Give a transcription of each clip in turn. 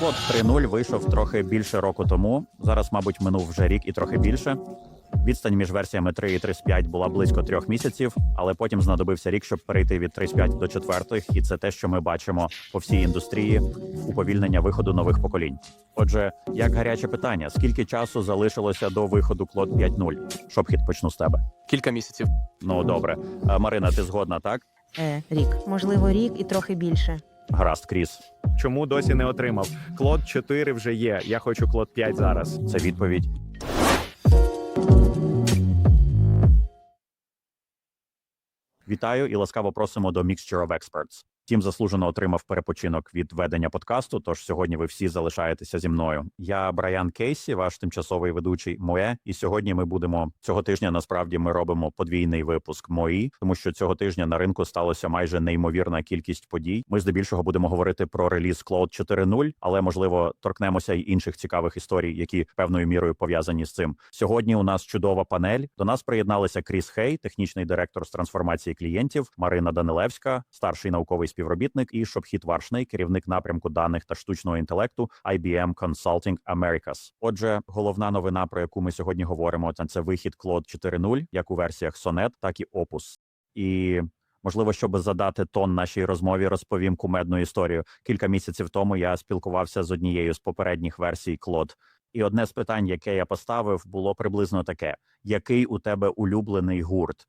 Код 3.0 вийшов трохи більше року тому. Зараз, мабуть, минув вже рік і трохи більше. Відстань між версіями 3 і 3.5 була близько трьох місяців, але потім знадобився рік, щоб перейти від 3.5 до четвертих, і це те, що ми бачимо по всій індустрії уповільнення виходу нових поколінь. Отже, як гаряче питання: скільки часу залишилося до виходу Клод 5.0? Шопхід почну з тебе. Кілька місяців. Ну добре, Е, Марина, ти згодна, так? Е, рік. Можливо, рік і трохи більше. Гаразд, Кріс. Чому досі не отримав? Клод 4 вже є. Я хочу Клод 5 зараз. Це відповідь. Вітаю і ласкаво просимо до Mixture of Experts. Тім заслужено отримав перепочинок від ведення подкасту. Тож сьогодні ви всі залишаєтеся зі мною. Я Брайан Кейсі, ваш тимчасовий ведучий Моє. І сьогодні ми будемо цього тижня. Насправді ми робимо подвійний випуск мої, тому що цього тижня на ринку сталося майже неймовірна кількість подій. Ми здебільшого будемо говорити про реліз Cloud 4.0, але можливо торкнемося й інших цікавих історій, які певною мірою пов'язані з цим. Сьогодні у нас чудова панель. До нас приєдналися Кріс Хей, технічний директор з трансформації клієнтів, Марина Данилевська, старший науковий співробітник, і Шопхіт Варшний, керівник напрямку даних та штучного інтелекту IBM Consulting Americas. Отже, головна новина, про яку ми сьогодні говоримо, це- вихід Cloud 4.0, як у версіях Sonnet, так і Opus. І Можливо, щоб задати тон нашій розмові, розповім кумедну історію. Кілька місяців тому я спілкувався з однією з попередніх версій Клод. І одне з питань, яке я поставив, було приблизно таке: який у тебе улюблений гурт?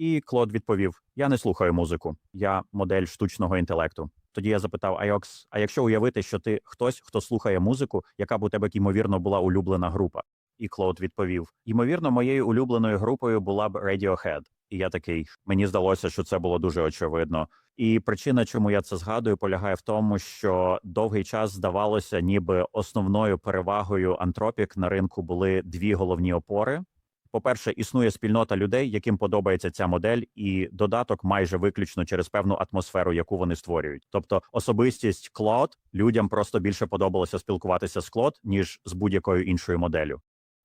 І Клод відповів: Я не слухаю музику, я модель штучного інтелекту. Тоді я запитав Айокс: а якщо уявити, що ти хтось, хто слухає музику, яка б у тебе ймовірно була улюблена група? І Клод відповів: Ймовірно, моєю улюбленою групою була б Radiohead. І я такий, мені здалося, що це було дуже очевидно. І причина, чому я це згадую, полягає в тому, що довгий час здавалося, ніби основною перевагою антропік на ринку були дві головні опори. По-перше, існує спільнота людей, яким подобається ця модель, і додаток майже виключно через певну атмосферу, яку вони створюють. Тобто, особистість Клод людям просто більше подобалося спілкуватися з Клод, ніж з будь-якою іншою моделлю.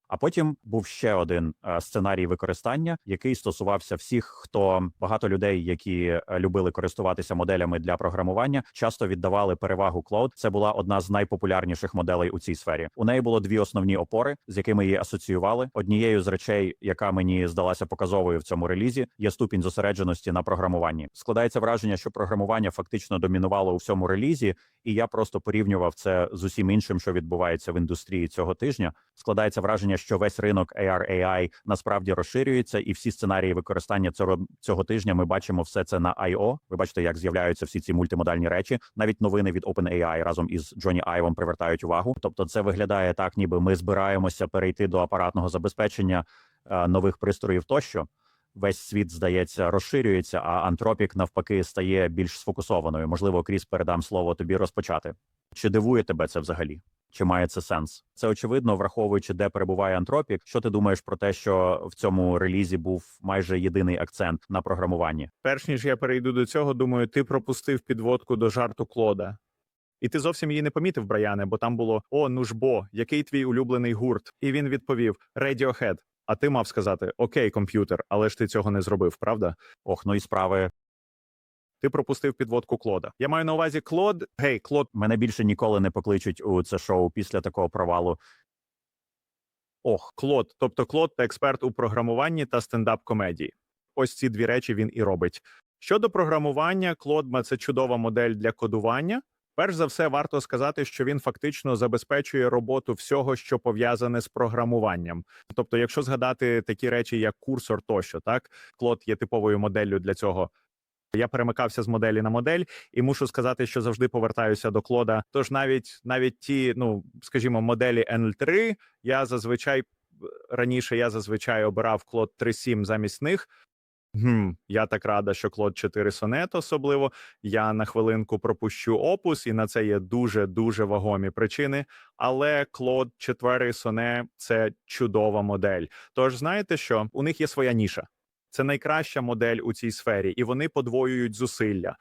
А потім був ще один е, сценарій використання, який стосувався всіх, хто багато людей, які е, любили користуватися моделями для програмування, часто віддавали перевагу Cloud. Це була одна з найпопулярніших моделей у цій сфері. У неї було дві основні опори, з якими її асоціювали. Однією з речей, яка мені здалася показовою в цьому релізі, є ступінь зосередженості на програмуванні. Складається враження, що програмування фактично домінувало у всьому релізі, і я просто порівнював це з усім іншим, що відбувається в індустрії цього тижня. Складається враження, що весь ринок AR AI насправді розширюється, і всі сценарії використання цього цього тижня ми бачимо все це на I.O. Ви бачите, як з'являються всі ці мультимодальні речі. Навіть новини від OpenAI разом із Джоні Айвом привертають увагу. Тобто, це виглядає так, ніби ми збираємося перейти до апаратного забезпечення е, нових пристроїв тощо. Весь світ здається розширюється, а антропік навпаки стає більш сфокусованою. Можливо, Кріс передам слово тобі розпочати. Чи дивує тебе це взагалі? Чи має це сенс? Це очевидно, враховуючи, де перебуває антропік. Що ти думаєш про те, що в цьому релізі був майже єдиний акцент на програмуванні? Перш ніж я перейду до цього, думаю, ти пропустив підводку до жарту Клода. І ти зовсім її не помітив, Браяне, бо там було О, ну ж бо, який твій улюблений гурт? І він відповів Radiohead. А ти мав сказати Окей, комп'ютер, але ж ти цього не зробив, правда? Ох, ну і справи Ти пропустив підводку Клода. Я маю на увазі Клод. Гей, Клод, мене більше ніколи не покличуть у це шоу після такого провалу. ох, Клод, тобто Клод та експерт у програмуванні та стендап-комедії. Ось ці дві речі він і робить. Щодо програмування, Клодма це чудова модель для кодування. Перш за все, варто сказати, що він фактично забезпечує роботу всього, що пов'язане з програмуванням. Тобто, якщо згадати такі речі, як курсор тощо, так Клод є типовою моделлю для цього. Я перемикався з моделі на модель, і мушу сказати, що завжди повертаюся до Клода. Тож навіть навіть ті, ну скажімо, моделі NL3, я зазвичай раніше я зазвичай обирав Клод 3.7 замість них. Гм, я так рада, що Клод 4 Sonnet особливо. Я на хвилинку пропущу опус, і на це є дуже дуже вагомі причини. Але Клод 4 Sonnet – це чудова модель. Тож знаєте що? У них є своя ніша. Це найкраща модель у цій сфері, і вони подвоюють зусилля.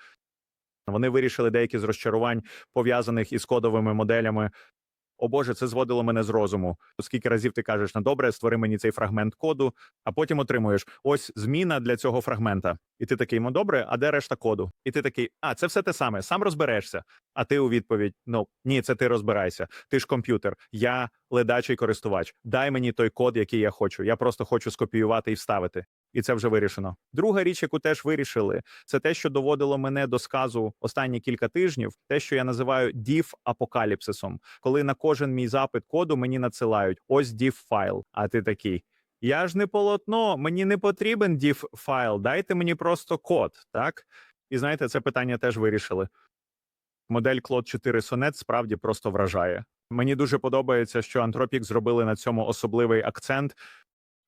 Вони вирішили деякі з розчарувань, пов'язаних із кодовими моделями, О Боже, це зводило мене з розуму. Скільки разів ти кажеш на добре, створи мені цей фрагмент коду, а потім отримуєш ось зміна для цього фрагмента. І ти такий, ну добре, а де решта коду? І ти такий, а це все те саме, сам розберешся. А ти у відповідь: ну ні, це ти розбирайся. Ти ж комп'ютер, я ледачий користувач. Дай мені той код, який я хочу. Я просто хочу скопіювати і вставити. І це вже вирішено. Друга річ, яку теж вирішили, це те, що доводило мене до сказу останні кілька тижнів, те, що я називаю div апокаліпсисом, коли на кожен мій запит коду мені надсилають ось div файл. А ти такий. Я ж не полотно, мені не потрібен div файл, дайте мені просто код, так? І знаєте, це питання теж вирішили. Модель Claude 4 Sonnet справді просто вражає. Мені дуже подобається, що Anthropic зробили на цьому особливий акцент.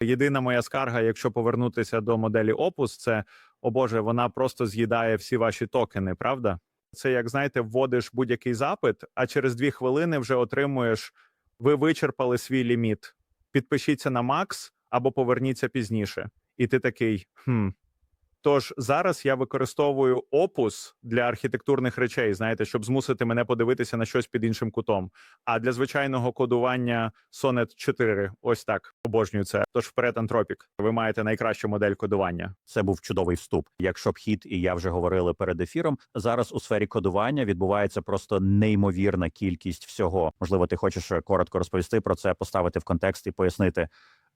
Єдина моя скарга, якщо повернутися до моделі Opus, це о Боже, вона просто з'їдає всі ваші токени, правда? Це як знаєте, вводиш будь-який запит, а через дві хвилини вже отримуєш. Ви вичерпали свій ліміт. Підпишіться на Макс або поверніться пізніше. І ти такий. хм. Тож зараз я використовую Opus для архітектурних речей, знаєте, щоб змусити мене подивитися на щось під іншим кутом. А для звичайного кодування Sonnet 4, ось так обожнюю це. Тож вперед, Anthropic. Ви маєте найкращу модель кодування. Це був чудовий вступ. Якщо б хід і я вже говорили перед ефіром, зараз у сфері кодування відбувається просто неймовірна кількість всього. Можливо, ти хочеш е, коротко розповісти про це, поставити в контекст і пояснити.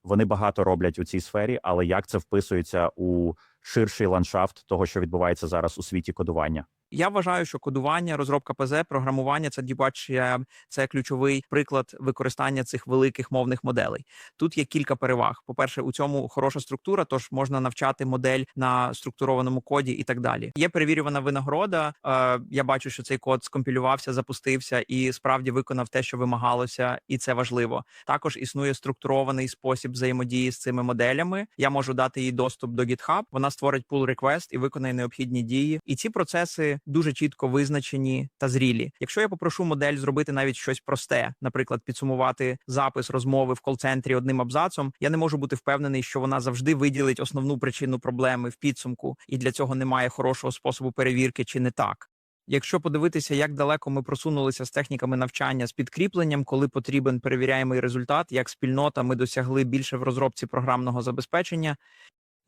Вони багато роблять у цій сфері, але як це вписується у ширший ландшафт того, що відбувається зараз у світі кодування? Я вважаю, що кодування, розробка ПЗ, програмування це дібач, це ключовий приклад використання цих великих мовних моделей. Тут є кілька переваг. По перше, у цьому хороша структура, тож можна навчати модель на структурованому коді і так далі. Є перевірювана винагорода. Е, я бачу, що цей код скомпілювався, запустився і справді виконав те, що вимагалося, і це важливо. Також існує структурований спосіб взаємодії з цими моделями. Я можу дати їй доступ до GitHub. Вона створить pull request і виконає необхідні дії. І ці процеси дуже чітко визначені та зрілі. Якщо я попрошу модель зробити навіть щось просте, наприклад, підсумувати запис розмови в кол-центрі одним абзацом, я не можу бути впевнений, що вона завжди виділить основну причину проблеми в підсумку, і для цього немає хорошого способу перевірки, чи не так. Якщо подивитися, як далеко ми просунулися з техніками навчання з підкріпленням, коли потрібен перевіряємий результат, як спільнота ми досягли більше в розробці програмного забезпечення.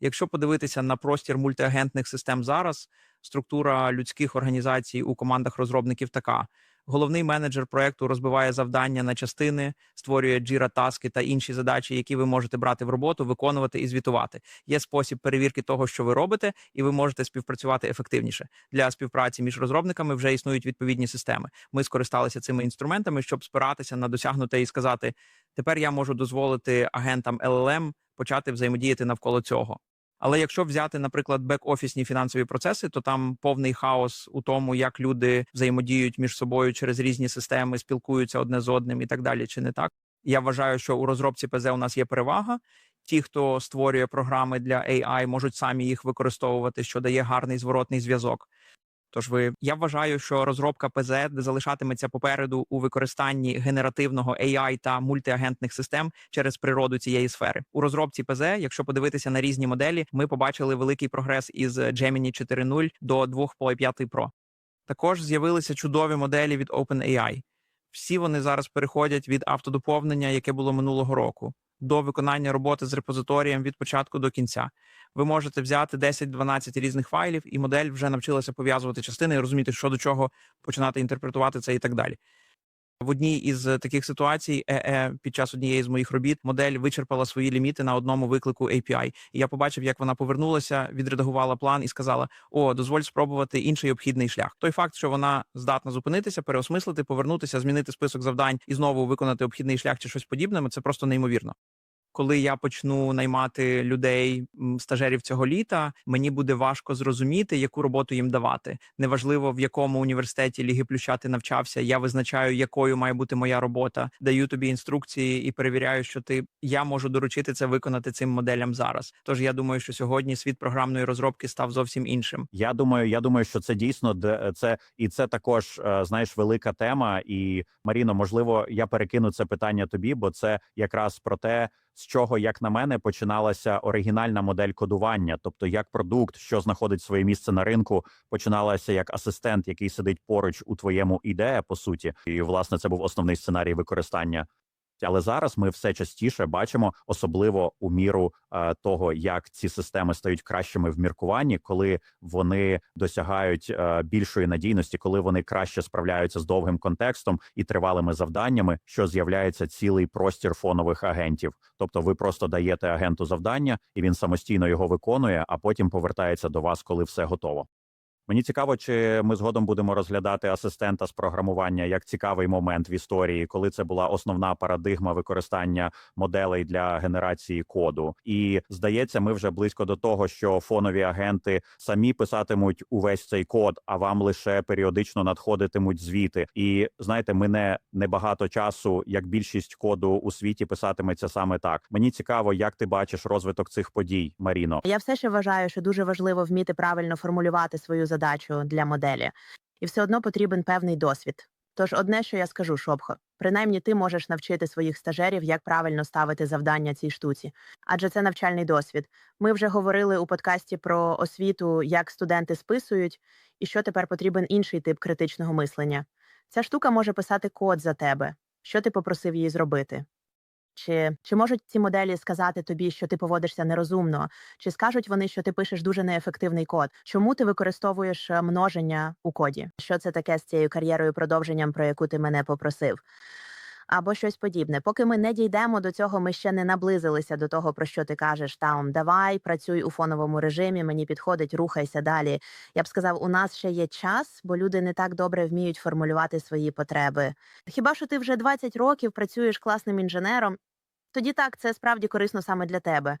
Якщо подивитися на простір мультиагентних систем зараз, структура людських організацій у командах розробників така: головний менеджер проекту розбиває завдання на частини, створює Jira таски та інші задачі, які ви можете брати в роботу, виконувати і звітувати. Є спосіб перевірки того, що ви робите, і ви можете співпрацювати ефективніше. Для співпраці між розробниками вже існують відповідні системи. Ми скористалися цими інструментами, щоб спиратися на досягнуте і сказати: тепер я можу дозволити агентам LLM почати взаємодіяти навколо цього. Але якщо взяти, наприклад, бек-офісні фінансові процеси, то там повний хаос у тому, як люди взаємодіють між собою через різні системи, спілкуються одне з одним і так далі, чи не так. Я вважаю, що у розробці ПЗ у нас є перевага. Ті, хто створює програми для AI, можуть самі їх використовувати, що дає гарний зворотний зв'язок. Тож ви я вважаю, що розробка ПЗ, залишатиметься попереду у використанні генеративного AI та мультиагентних систем через природу цієї сфери. У розробці ПЗ, якщо подивитися на різні моделі, ми побачили великий прогрес із Gemini 4.0 до 2.5 Pro. Також з'явилися чудові моделі від OpenAI. Всі вони зараз переходять від автодоповнення, яке було минулого року, до виконання роботи з репозиторієм від початку до кінця. Ви можете взяти 10-12 різних файлів, і модель вже навчилася пов'язувати частини і розуміти, що до чого починати інтерпретувати це і так далі. В одній із таких ситуацій, ЕЕ під час однієї з моїх робіт, модель вичерпала свої ліміти на одному виклику API. І я побачив, як вона повернулася, відредагувала план і сказала: О, дозволь спробувати інший обхідний шлях. Той факт, що вона здатна зупинитися, переосмислити, повернутися, змінити список завдань і знову виконати обхідний шлях чи щось подібне, це просто неймовірно. Коли я почну наймати людей, стажерів цього літа, мені буде важко зрозуміти, яку роботу їм давати. Неважливо в якому університеті Ліги Плюща ти навчався. Я визначаю, якою має бути моя робота, даю тобі інструкції і перевіряю, що ти я можу доручити це виконати цим моделям зараз. Тож я думаю, що сьогодні світ програмної розробки став зовсім іншим. Я думаю, я думаю, що це дійсно де- це і це також е, знаєш велика тема. І Маріно, можливо, я перекину це питання тобі, бо це якраз про те, з чого, як на мене, починалася оригінальна модель кодування, тобто як продукт, що знаходить своє місце на ринку, починалася як асистент, який сидить поруч у твоєму ідея, по суті, і власне це був основний сценарій використання. Але зараз ми все частіше бачимо, особливо у міру е, того, як ці системи стають кращими в міркуванні, коли вони досягають е, більшої надійності, коли вони краще справляються з довгим контекстом і тривалими завданнями, що з'являється цілий простір фонових агентів. Тобто, ви просто даєте агенту завдання, і він самостійно його виконує, а потім повертається до вас, коли все готово. Мені цікаво, чи ми згодом будемо розглядати асистента з програмування як цікавий момент в історії, коли це була основна парадигма використання моделей для генерації коду. І здається, ми вже близько до того, що фонові агенти самі писатимуть увесь цей код, а вам лише періодично надходитимуть звіти. І знаєте, мене небагато часу, як більшість коду у світі писатиметься саме так. Мені цікаво, як ти бачиш розвиток цих подій, Маріно. Я все ще вважаю, що дуже важливо вміти правильно формулювати свою задачу для моделі, і все одно потрібен певний досвід. Тож, одне, що я скажу, Шопхо, принаймні ти можеш навчити своїх стажерів, як правильно ставити завдання цій штуці, адже це навчальний досвід. Ми вже говорили у подкасті про освіту, як студенти списують, і що тепер потрібен інший тип критичного мислення. Ця штука може писати код за тебе. Що ти попросив її зробити? Чи, чи можуть ці моделі сказати тобі, що ти поводишся нерозумно? Чи скажуть вони, що ти пишеш дуже неефективний код? Чому ти використовуєш е, множення у коді? Що це таке з цією кар'єрою продовженням, про яку ти мене попросив? Або щось подібне. Поки ми не дійдемо до цього, ми ще не наблизилися до того, про що ти кажеш. Там давай, працюй у фоновому режимі, мені підходить, рухайся далі. Я б сказав, у нас ще є час, бо люди не так добре вміють формулювати свої потреби. Хіба що ти вже 20 років працюєш класним інженером? Тоді так, це справді корисно саме для тебе.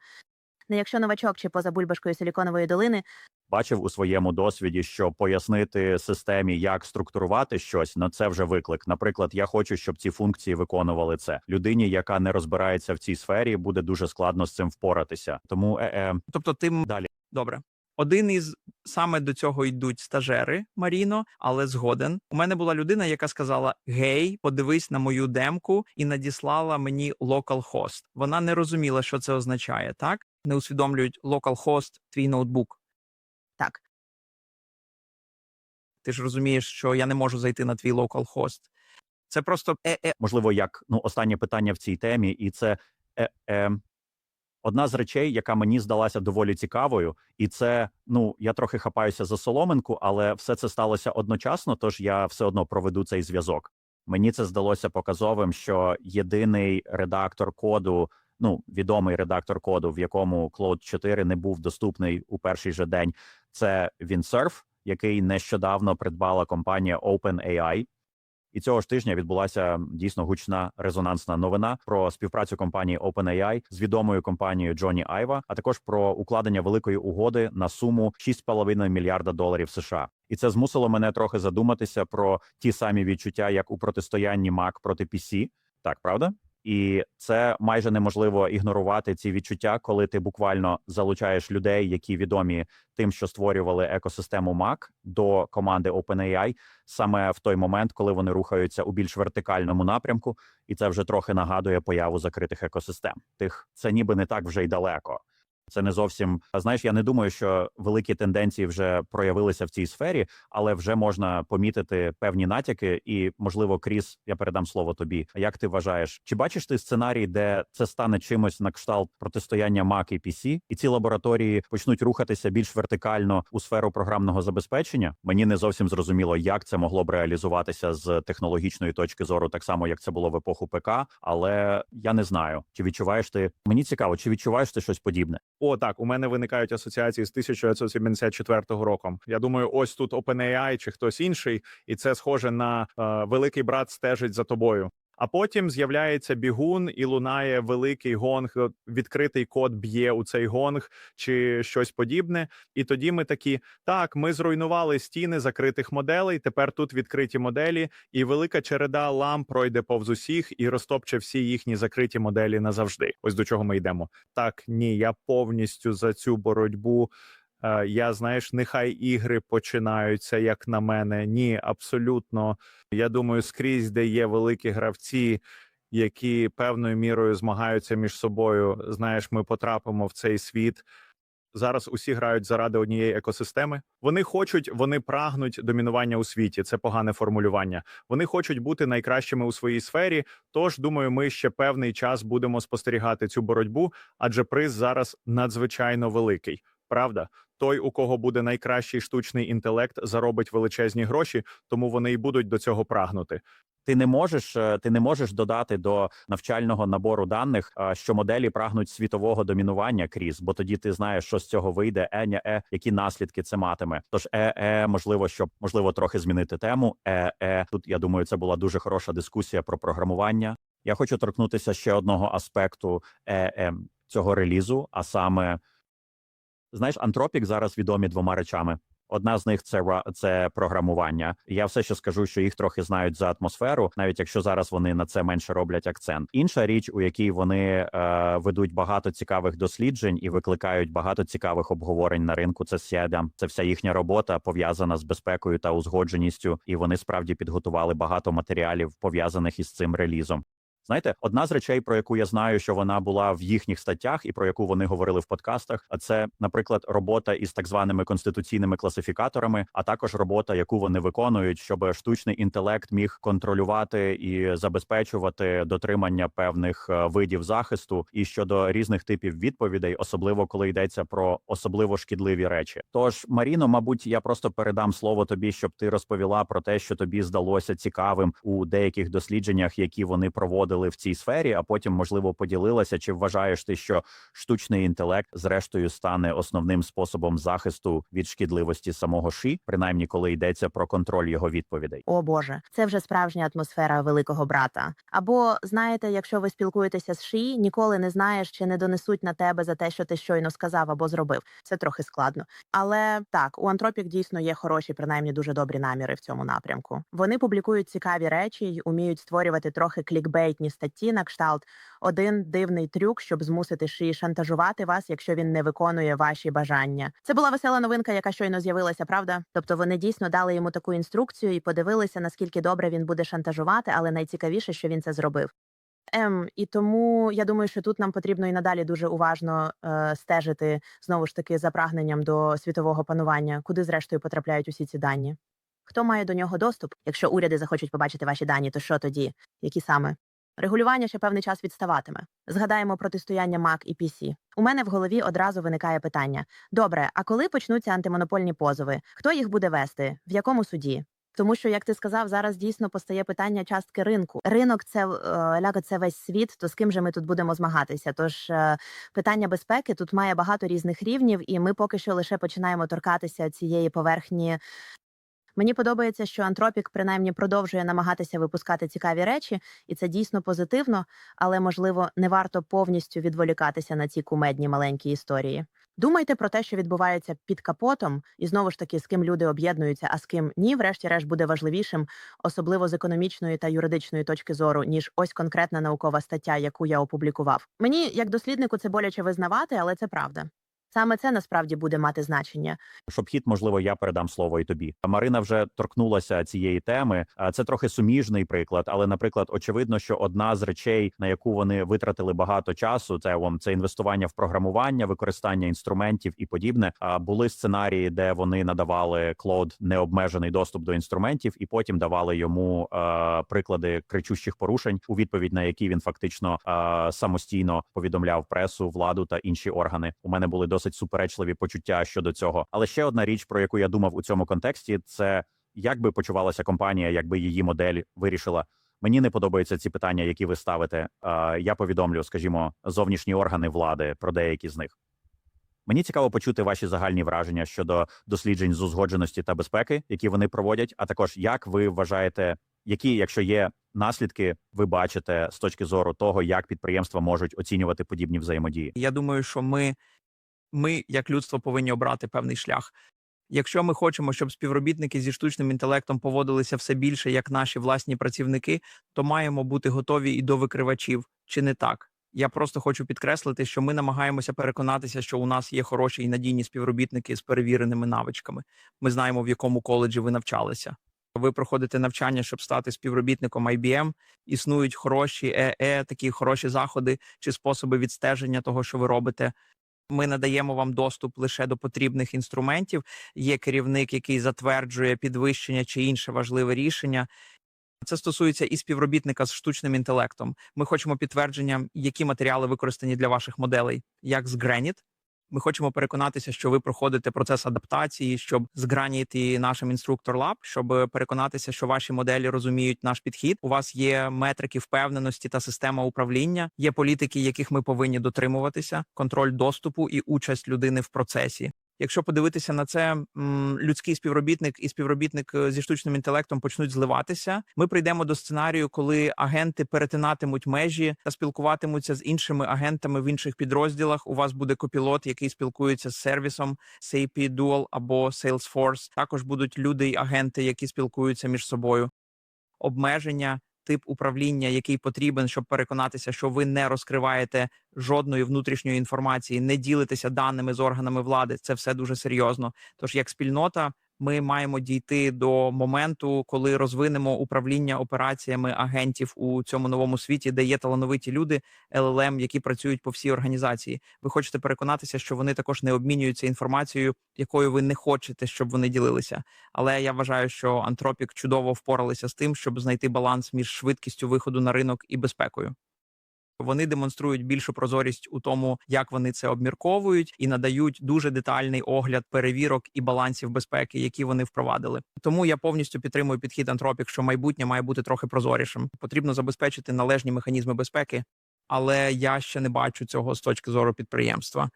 Не якщо новачок чи поза бульбашкою силіконової долини, бачив у своєму досвіді, що пояснити системі, як структурувати щось, ну це вже виклик. Наприклад, я хочу, щоб ці функції виконували це. Людині, яка не розбирається в цій сфері, буде дуже складно з цим впоратися. Тому е, е Тобто, ти м- далі. добре. Один із саме до цього йдуть стажери Маріно, але згоден. У мене була людина, яка сказала: Гей, подивись на мою демку і надіслала мені localhost. Вона не розуміла, що це означає, так? Не усвідомлюють localhost твій ноутбук. так. Ти ж розумієш, що я не можу зайти на твій localhost. Це просто е, е, можливо, як ну останнє питання в цій темі, і це е, е, одна з речей, яка мені здалася доволі цікавою, і це ну я трохи хапаюся за соломинку, але все це сталося одночасно. Тож я все одно проведу цей зв'язок. Мені це здалося показовим, що єдиний редактор коду, ну відомий редактор коду, в якому Cloud 4 не був доступний у перший же день, це Windsurf, який нещодавно придбала компанія OpenAI. І цього ж тижня відбулася дійсно гучна резонансна новина про співпрацю компанії OpenAI з відомою компанією Johnny Ive, а також про укладення великої угоди на суму 6,5 мільярда доларів США. І це змусило мене трохи задуматися про ті самі відчуття, як у протистоянні Mac проти PC. Так, правда? І це майже неможливо ігнорувати ці відчуття, коли ти буквально залучаєш людей, які відомі тим, що створювали екосистему Mac до команди OpenAI, саме в той момент, коли вони рухаються у більш вертикальному напрямку, і це вже трохи нагадує появу закритих екосистем. Тих це ніби не так вже й далеко. Це не зовсім знаєш. Я не думаю, що великі тенденції вже проявилися в цій сфері, але вже можна помітити певні натяки. І можливо, Кріс, я передам слово тобі. Як ти вважаєш, чи бачиш ти сценарій, де це стане чимось на кшталт протистояння Mac і PC, і ці лабораторії почнуть рухатися більш вертикально у сферу програмного забезпечення? Мені не зовсім зрозуміло, як це могло б реалізуватися з технологічної точки зору, так само як це було в епоху ПК. Але я не знаю, чи відчуваєш ти мені цікаво, чи відчуваєш ти щось подібне? О, так, у мене виникають асоціації з 1974 роком. Я думаю, ось тут OpenAI чи хтось інший, і це схоже на е, великий брат стежить за тобою. А потім з'являється бігун і лунає великий гонг, відкритий код б'є у цей гонг чи щось подібне. І тоді ми такі: так, ми зруйнували стіни закритих моделей. Тепер тут відкриті моделі, і велика череда лам пройде повз усіх і розтопче всі їхні закриті моделі назавжди. Ось до чого ми йдемо. Так, ні, я повністю за цю боротьбу. Е, Я знаєш, нехай ігри починаються, як на мене. Ні, абсолютно. Я думаю, скрізь, де є великі гравці, які певною мірою змагаються між собою. Знаєш, ми потрапимо в цей світ. Зараз усі грають заради однієї екосистеми. Вони хочуть, вони прагнуть домінування у світі. Це погане формулювання. Вони хочуть бути найкращими у своїй сфері. Тож, думаю, ми ще певний час будемо спостерігати цю боротьбу, адже приз зараз надзвичайно великий. Правда, той, у кого буде найкращий штучний інтелект, заробить величезні гроші, тому вони і будуть до цього прагнути. Ти не можеш, е, ти не можеш додати до навчального набору даних, е, що моделі прагнуть світового домінування крізь, бо тоді ти знаєш, що з цього вийде, е, е, які наслідки це матиме. Тож е, е, можливо, щоб можливо трохи змінити тему. Е, е. Тут я думаю, це була дуже хороша дискусія про програмування. Я хочу торкнутися ще одного аспекту е, е, цього релізу, а саме знаєш, Антропік зараз відомі двома речами. Одна з них це це програмування. Я все ще скажу, що їх трохи знають за атмосферу, навіть якщо зараз вони на це менше роблять акцент. Інша річ, у якій вони е, ведуть багато цікавих досліджень і викликають багато цікавих обговорень на ринку. Це сєда. Це вся їхня робота пов'язана з безпекою та узгодженістю, і вони справді підготували багато матеріалів пов'язаних із цим релізом. Знаєте, одна з речей, про яку я знаю, що вона була в їхніх статтях і про яку вони говорили в подкастах, а це, наприклад, робота із так званими конституційними класифікаторами, а також робота, яку вони виконують, щоб штучний інтелект міг контролювати і забезпечувати дотримання певних е, видів захисту і щодо різних типів відповідей, особливо коли йдеться про особливо шкідливі речі. Тож, Маріно, мабуть, я просто передам слово тобі, щоб ти розповіла про те, що тобі здалося цікавим у деяких дослідженнях, які вони проводили в цій сфері, а потім можливо поділилася. Чи вважаєш ти, що штучний інтелект зрештою стане основним способом захисту від шкідливості самого ші, принаймні коли йдеться про контроль його відповідей? О Боже, це вже справжня атмосфера великого брата. Або знаєте, якщо ви спілкуєтеся з шиї, ніколи не знаєш, чи не донесуть на тебе за те, що ти щойно сказав або зробив. Це трохи складно. Але так, у Антропік дійсно є хороші, принаймні дуже добрі наміри в цьому напрямку. Вони публікують цікаві речі й уміють створювати трохи клікбейтні статті на кшталт один дивний трюк, щоб змусити шиї шантажувати вас, якщо він не виконує ваші бажання. Це була весела новинка, яка щойно з'явилася, правда? Тобто вони дійсно дали йому таку інструкцію і подивилися, наскільки добре він буде шантажувати, але найцікавіше, що він це зробив. Ем, і тому я думаю, що тут нам потрібно і надалі дуже уважно е, стежити знову ж таки за прагненням до світового панування, куди зрештою потрапляють усі ці дані. Хто має до нього доступ? Якщо уряди захочуть побачити ваші дані, то що тоді? Які саме? Регулювання ще певний час відставатиме. Згадаємо протистояння Mac і PC. У мене в голові одразу виникає питання: добре, а коли почнуться антимонопольні позови? Хто їх буде вести? В якому суді? Тому що, як ти сказав, зараз дійсно постає питання частки ринку. Ринок це е, ляга, це весь світ. То з ким же ми тут будемо змагатися? Тож е, питання безпеки тут має багато різних рівнів, і ми поки що лише починаємо торкатися цієї поверхні. Мені подобається, що Антропік принаймні продовжує намагатися випускати цікаві речі, і це дійсно позитивно, але можливо не варто повністю відволікатися на ці кумедні маленькі історії. Думайте про те, що відбувається під капотом, і знову ж таки, з ким люди об'єднуються, а з ким ні, врешті-решт буде важливішим, особливо з економічної та юридичної точки зору, ніж ось конкретна наукова стаття, яку я опублікував. Мені як досліднику це боляче визнавати, але це правда. Саме це насправді буде мати значення. Щоб хід, можливо, я передам слово і тобі. Марина вже торкнулася цієї теми. Це трохи суміжний приклад, але, наприклад, очевидно, що одна з речей, на яку вони витратили багато часу, це вам це інвестування в програмування, використання інструментів і подібне. А були сценарії, де вони надавали Клод необмежений доступ до інструментів, і потім давали йому е, приклади кричущих порушень, у відповідь на які він фактично е, самостійно повідомляв пресу, владу та інші органи. У мене були досить суперечливі почуття щодо цього. Але ще одна річ, про яку я думав у цьому контексті, це як би почувалася компанія, якби її модель вирішила. Мені не подобаються ці питання, які ви ставите. Я повідомлю, скажімо, зовнішні органи влади про деякі з них. Мені цікаво почути ваші загальні враження щодо досліджень з узгодженості та безпеки, які вони проводять. А також як ви вважаєте, які, якщо є наслідки, ви бачите з точки зору того, як підприємства можуть оцінювати подібні взаємодії? Я думаю, що ми, ми, як людство, повинні обрати певний шлях. Якщо ми хочемо, щоб співробітники зі штучним інтелектом поводилися все більше як наші власні працівники, то маємо бути готові і до викривачів, чи не так? Я просто хочу підкреслити, що ми намагаємося переконатися, що у нас є хороші і надійні співробітники з перевіреними навичками. Ми знаємо, в якому коледжі ви навчалися. Ви проходите навчання, щоб стати співробітником IBM. Існують хороші ЕЕ, такі хороші заходи чи способи відстеження того, що ви робите. Ми надаємо вам доступ лише до потрібних інструментів. Є керівник, який затверджує підвищення чи інше важливе рішення. Це стосується і співробітника з штучним інтелектом. Ми хочемо підтвердження, які матеріали використані для ваших моделей, як з Granite. Ми хочемо переконатися, що ви проходите процес адаптації, щоб зграніти нашим інструктор лаб, щоб переконатися, що ваші моделі розуміють наш підхід. У вас є метрики впевненості та система управління. Є політики, яких ми повинні дотримуватися, контроль доступу і участь людини в процесі. Якщо подивитися на це, людський співробітник і співробітник е, зі штучним інтелектом почнуть зливатися. Ми прийдемо до сценарію, коли агенти перетинатимуть межі та спілкуватимуться з іншими агентами в інших підрозділах. У вас буде копілот, який спілкується з сервісом SAP Dual або Salesforce. Також будуть люди й агенти, які спілкуються між собою. Обмеження. Тип управління, який потрібен, щоб переконатися, що ви не розкриваєте жодної внутрішньої інформації, не ділитеся даними з органами влади. Це все дуже серйозно. Тож, як спільнота, ми маємо дійти до моменту, коли розвинемо управління операціями агентів у цьому новому світі, де є талановиті люди, LLM, які працюють по всій організації. Ви хочете переконатися, що вони також не обмінюються інформацією, якою ви не хочете, щоб вони ділилися. Але я вважаю, що Антропік чудово впоралися з тим, щоб знайти баланс між швидкістю виходу на ринок і безпекою. Вони демонструють більшу прозорість у тому, як вони це обмірковують, і надають дуже детальний огляд перевірок і балансів безпеки, які вони впровадили. Тому я повністю підтримую підхід Антропік, що майбутнє має бути трохи прозорішим. Потрібно забезпечити належні механізми безпеки, але я ще не бачу цього з точки зору підприємства.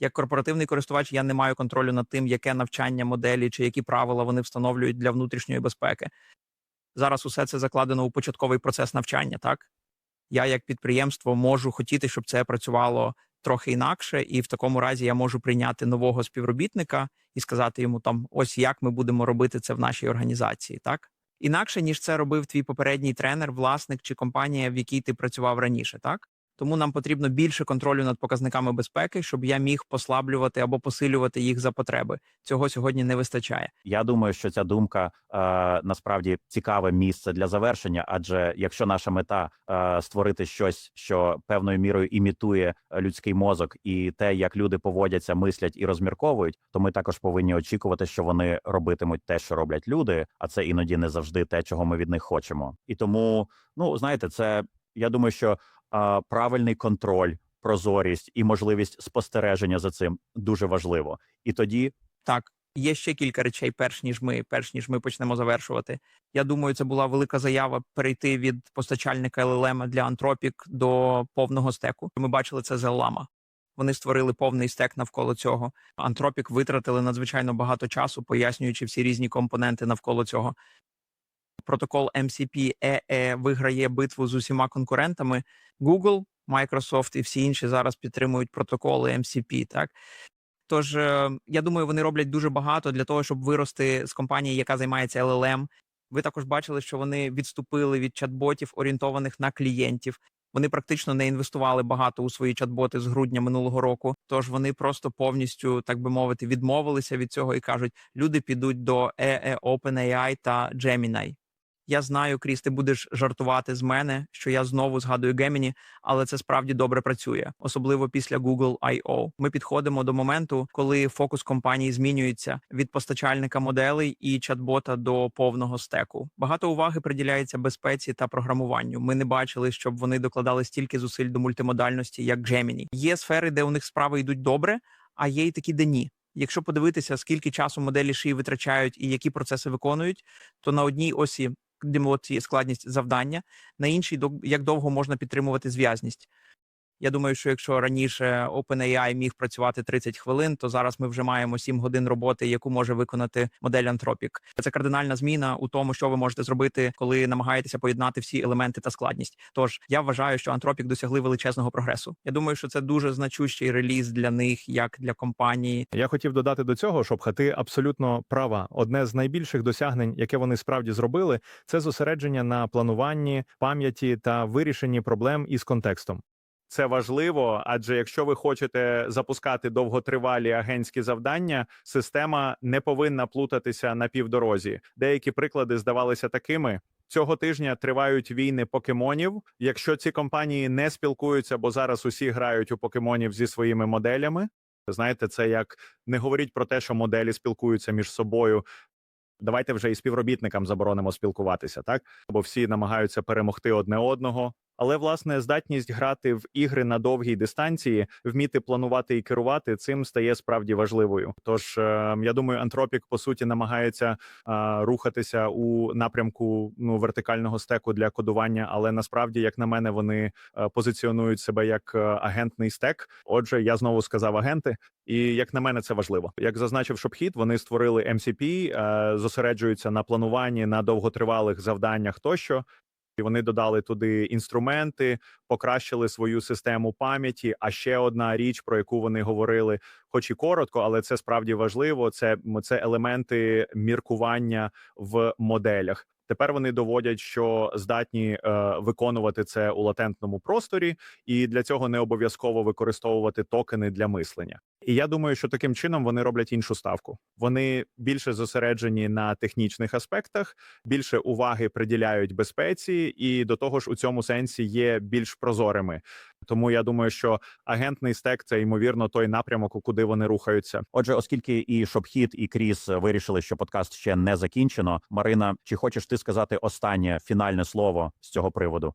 Як корпоративний користувач, я не маю контролю над тим, яке навчання моделі чи які правила вони встановлюють для внутрішньої безпеки. Зараз усе це закладено у початковий процес навчання, так я як підприємство можу хотіти, щоб це працювало трохи інакше, і в такому разі я можу прийняти нового співробітника і сказати йому там: ось як ми будемо робити це в нашій організації, так інакше ніж це робив твій попередній тренер, власник чи компанія, в якій ти працював раніше, так. Тому нам потрібно більше контролю над показниками безпеки, щоб я міг послаблювати або посилювати їх за потреби. Цього сьогодні не вистачає. Я думаю, що ця думка е, насправді цікаве місце для завершення. Адже якщо наша мета е, створити щось, що певною мірою імітує людський мозок, і те, як люди поводяться, мислять і розмірковують, то ми також повинні очікувати, що вони робитимуть те, що роблять люди, а це іноді не завжди те, чого ми від них хочемо. І тому, ну знаєте, це я думаю, що правильний контроль. Прозорість і можливість спостереження за цим дуже важливо, і тоді Так, є ще кілька речей, перш ніж ми, перш ніж ми почнемо завершувати. Я думаю, це була велика заява перейти від постачальника LLM для Anthropic до повного стеку. Ми бачили це з Llama. Вони створили повний стек навколо цього. Anthropic витратили надзвичайно багато часу, пояснюючи всі різні компоненти навколо цього. Протокол MCP EE виграє битву з усіма конкурентами. Google, Microsoft і всі інші зараз підтримують протоколи MCP. Так Тож е, я думаю, вони роблять дуже багато для того, щоб вирости з компанії, яка займається LLM. Ви також бачили, що вони відступили від чат-ботів, орієнтованих на клієнтів. Вони практично не інвестували багато у свої чат-боти з грудня минулого року. Тож вони просто повністю, так би мовити, відмовилися від цього і кажуть: люди підуть до EE, OpenAI та Gemini. Я знаю, Кріс, ти будеш жартувати з мене, що я знову згадую Gemini, але це справді добре працює, особливо після Google I.O. Ми підходимо до моменту, коли фокус компанії змінюється від постачальника моделей і чат-бота до повного стеку. Багато уваги приділяється безпеці та програмуванню. Ми не бачили, щоб вони докладали стільки зусиль до мультимодальності, як Gemini. Є сфери, де у них справи йдуть добре, а є й такі, де ні. Якщо подивитися, скільки часу моделі шиї витрачають і які процеси виконують, то на одній осі демоції складність завдання, на іншій дов- як довго можна підтримувати зв'язність. Я думаю, що якщо раніше OpenAI міг працювати 30 хвилин, то зараз ми вже маємо 7 годин роботи, яку може виконати модель Anthropic. Це кардинальна зміна у тому, що ви можете зробити, коли намагаєтеся поєднати всі елементи та складність. Тож я вважаю, що Anthropic досягли величезного прогресу. Я думаю, що це дуже значущий реліз для них, як для компанії, Я хотів додати до цього, щоб хати абсолютно права. Одне з найбільших досягнень, яке вони справді зробили, це зосередження на плануванні, пам'яті та вирішенні проблем із контекстом. Це важливо, адже якщо ви хочете запускати довготривалі агентські завдання, система не повинна плутатися на півдорозі. Деякі приклади здавалися такими. Цього тижня тривають війни покемонів. Якщо ці компанії не спілкуються, бо зараз усі грають у покемонів зі своїми моделями. Знаєте, це як не говоріть про те, що моделі спілкуються між собою. Давайте вже і співробітникам заборонимо спілкуватися, так бо всі намагаються перемогти одне одного. Але власне здатність грати в ігри на довгій дистанції, вміти планувати і керувати цим стає справді важливою. Тож е, я думаю, Антропік по суті намагається е, рухатися у напрямку ну вертикального стеку для кодування, але насправді, як на мене, вони е, позиціонують себе як агентний стек. Отже, я знову сказав агенти, і як на мене, це важливо. Як зазначив Шопхід, вони створили MCP, зосереджуються на плануванні на довготривалих завданнях тощо. Вони додали туди інструменти, покращили свою систему пам'яті. А ще одна річ, про яку вони говорили, хоч і коротко, але це справді важливо. Це, це елементи міркування в моделях. Тепер вони доводять, що здатні е, виконувати це у латентному просторі, і для цього не обов'язково використовувати токени для мислення. І я думаю, що таким чином вони роблять іншу ставку. Вони більше зосереджені на технічних аспектах, більше уваги приділяють безпеці, і до того ж, у цьому сенсі є більш прозорими. Тому я думаю, що агентний стек це ймовірно той напрямок, у куди вони рухаються. Отже, оскільки і Шопхід, і Кріс вирішили, що подкаст ще не закінчено. Марина, чи хочеш ти сказати останнє фінальне слово з цього приводу?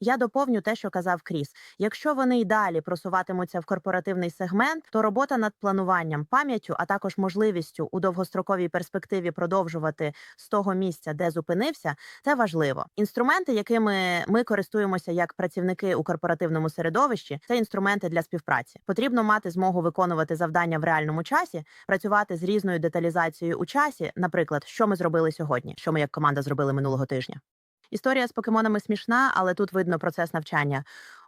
Я доповню те, що казав Кріс. Якщо вони й далі просуватимуться в корпоративний сегмент, то робота над плануванням, пам'яттю, а також можливістю у довгостроковій перспективі продовжувати з того місця, де зупинився, це важливо. Інструменти, якими ми користуємося як працівники у корпоративному середовищі, це інструменти для співпраці. Потрібно мати змогу виконувати завдання в реальному часі, працювати з різною деталізацією у часі. Наприклад, що ми зробили сьогодні, що ми як команда зробили минулого тижня. Історія з покемонами смішна, але тут видно процес навчання.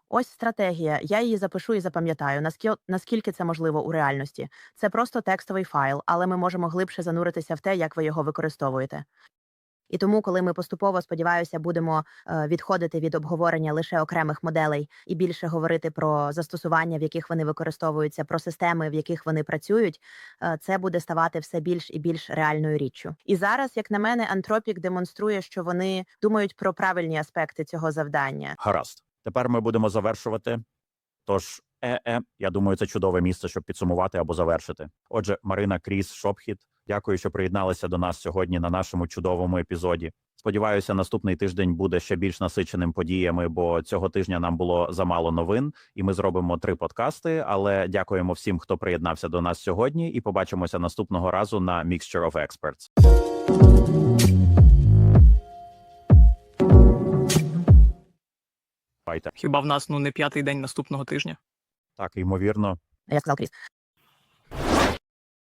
Ось стратегія. Я її запишу і запам'ятаю. Наскільки, наскільки це можливо у реальності? Це просто текстовий файл, але ми можемо глибше зануритися в те, як ви його використовуєте. І тому, коли ми поступово сподіваюся, будемо е, відходити від обговорення лише окремих моделей і більше говорити про застосування, в яких вони використовуються, про системи, в яких вони працюють, е, це буде ставати все більш і більш реальною річчю. І зараз, як на мене, Антропік демонструє, що вони думають про правильні аспекти цього завдання. Гаразд. Тепер ми будемо завершувати. Тож, е-е, я думаю, це чудове місце, щоб підсумувати або завершити. Отже, Марина Кріс, Шопхід, дякую, що приєдналися до нас сьогодні на нашому чудовому епізоді. Сподіваюся, наступний тиждень буде ще більш насиченим подіями, бо цього тижня нам було замало новин, і ми зробимо три подкасти. Але дякуємо всім, хто приєднався до нас сьогодні, і побачимося наступного разу на Mixture of Experts. Хіба в нас ну не п'ятий день наступного тижня? Так, ймовірно, Я сказав Кріс.